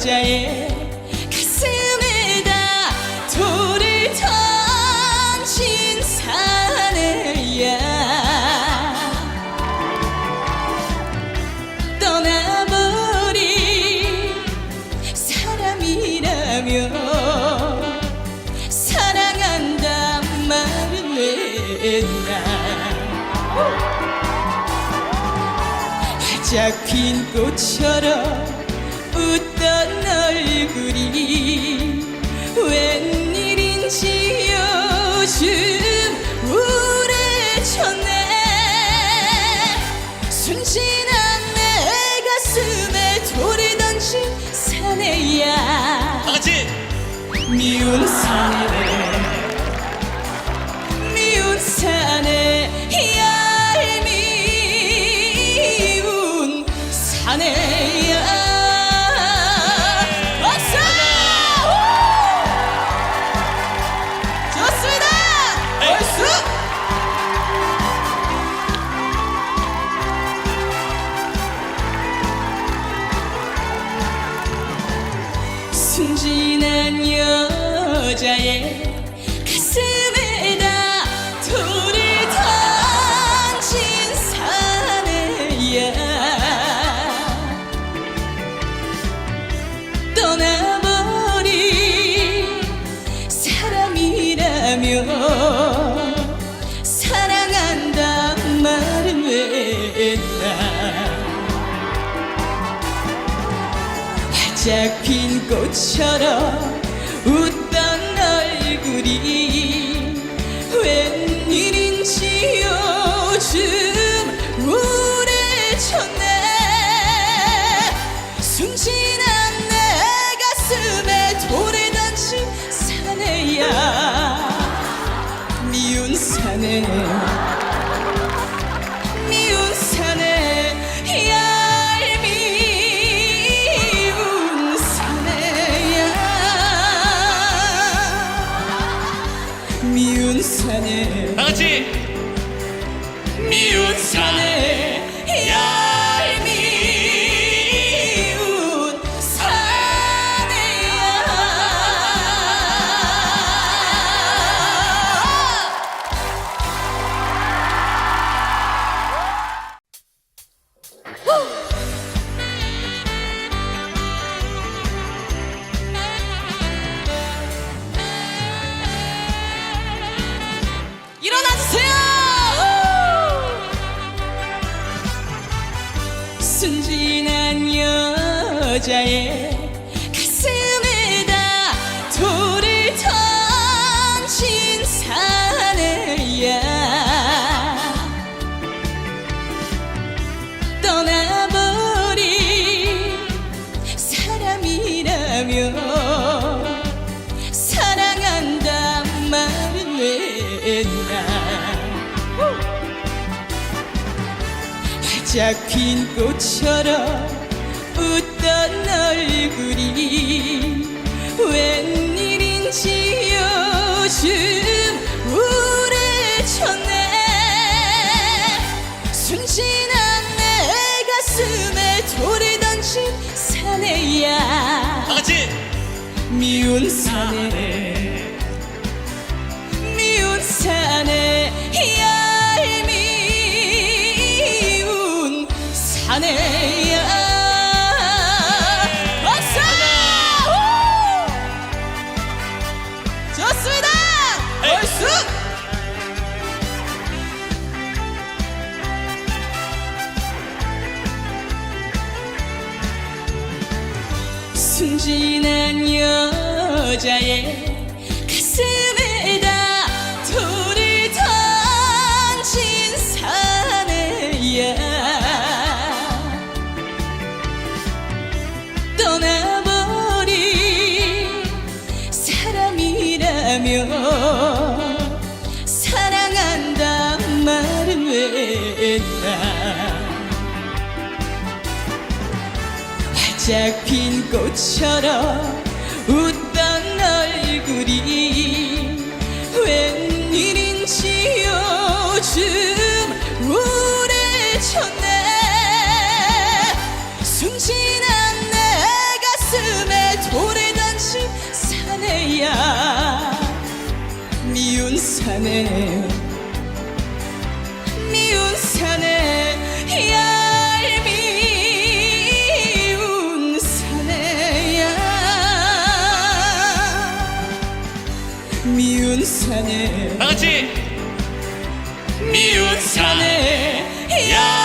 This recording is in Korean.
여자의 가슴에다 돌을 던진 사내야 떠나버린 사람이라며 사랑한단 말은 왜나 활짝 핀 꽃처럼 웃던 얼굴이 웬일인지 요즘 우울해졌네 순진한 내 가슴에 돌을 던진 사내야. 미운 사내 순진한 여자의 꽃처럼 웃던 얼굴이 미운 사내 다 같이. 미운 사내 여자의 가슴에다 돌을 던진 사내야. 떠나버린 사람이라며 사랑한단 말은 왜나 활짝 핀 꽃처럼 얼굴이 웬일인지 요즘 우울해졌네. 순진한 내 가슴에 돌을 던진 사내야. 다 같이. 미운 사내 순진한 여자의 가슴에다 돌을 던진 사내야. 떠나버린 사람이라며 사랑한단 말은 왜나 활짝 핀 꽃처럼 웃던 얼굴이 웬일인지 요즘 우울해졌네 순진한 내 가슴에 돌에 던진 사내야. 미운 사내. 다 같이 미운 산에 야.